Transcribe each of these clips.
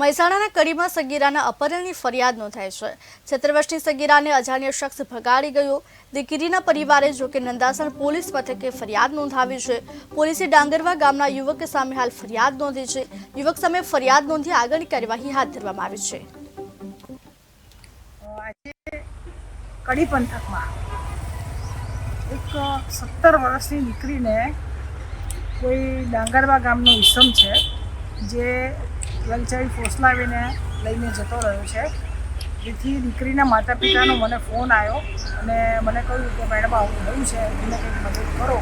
મહેસાણાના કડીમાં સગીરાના અપહરણની ફરિયાદ નોંધાઈ છે. સત્તર સગીરાને અજાણ્યો શખ્સ ભગાડી ગયો. દીકરીના પરિવારે જોકે નંદાસણ પોલીસ મથકે ફરિયાદ નોંધાવી છે. પોલીસે ડાંગરવા ગામના યુવક સામે હાલ ફરિયાદ નોંધી છે. યુવક સામે ફરિયાદ નોંધી આગળની કાર્યવાહી હાથ ધરવામાં આવી છે. આજે કડી પંથકમાં એક સત્તર વર્ષની દીકરીને કોઈ ડાંગરવા ગામનો ઈસમ છે, જે લલચાઈ ફોસલાવીને લઈને જતો રહ્યો છે જેથી દીકરીના માતા પિતાનો મને ફોન આવ્યો અને મને કહ્યું કે મેડમ આવું થયું છે એને કંઈક મદદ કરો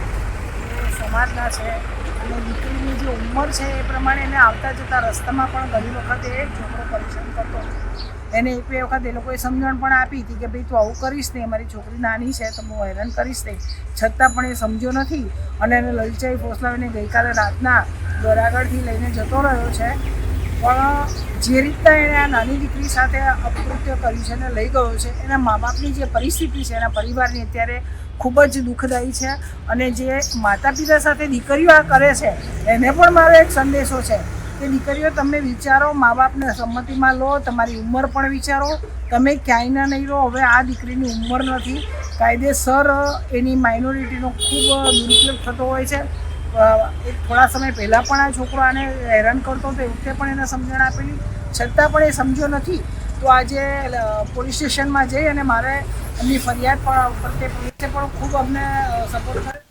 સમાજના છે અને દીકરીની જે ઉંમર છે એ પ્રમાણે એને આવતા જતા રસ્તામાં પણ ઘણી વખતે એ છોકરો પરેશાન કરતો એને એક બે વખત એ લોકોએ સમજણ પણ આપી હતી કે ભાઈ તું આવું કરીશ નહીં મારી છોકરી નાની છે તો હું હેરાન કરીશ નહીં છતાં પણ એ સમજ્યો નથી અને એને લલચાઈ ફોસલાવીને ગઈકાલે રાતના ગરાગળથી લઈને જતો રહ્યો છે પણ જે રીતના એણે આ નાની દીકરી સાથે અપકૃત્ય કર્યું છે અને લઈ ગયો છે, એના મા બાપની જે પરિસ્થિતિ છે, એના પરિવારની અત્યારે ખૂબ જ દુઃખદાયી છે અને જે માતા પિતા સાથે દીકરીઓ આ કરે છે, એને પણ મારો એક સંદેશો છે કે દીકરીઓ, તમે વિચારો મા બાપને સંમતિમાં લો, તમારી ઉંમર પણ વિચારો, તમે ક્યાંયના નહીં રહો, હવે આ દીકરીની ઉંમર નથી. કાયદેસર એની માઇનોરિટીનો ખૂબ દુરુપયોગ થતો હોય છે. એક થોડા સમય પહેલાં પણ આ છોકરો આને હેરાન કરતો હતો એ વખતે પણ એને સમજણ આપેલી. છતાં પણ એ સમજ્યો નથી. તો આજે પોલીસ સ્ટેશનમાં જઈ અને મારે એમની ફરિયાદ પ્રત્યે પોલીસે પણ ખૂબ અમને સપોર્ટ કર્યો.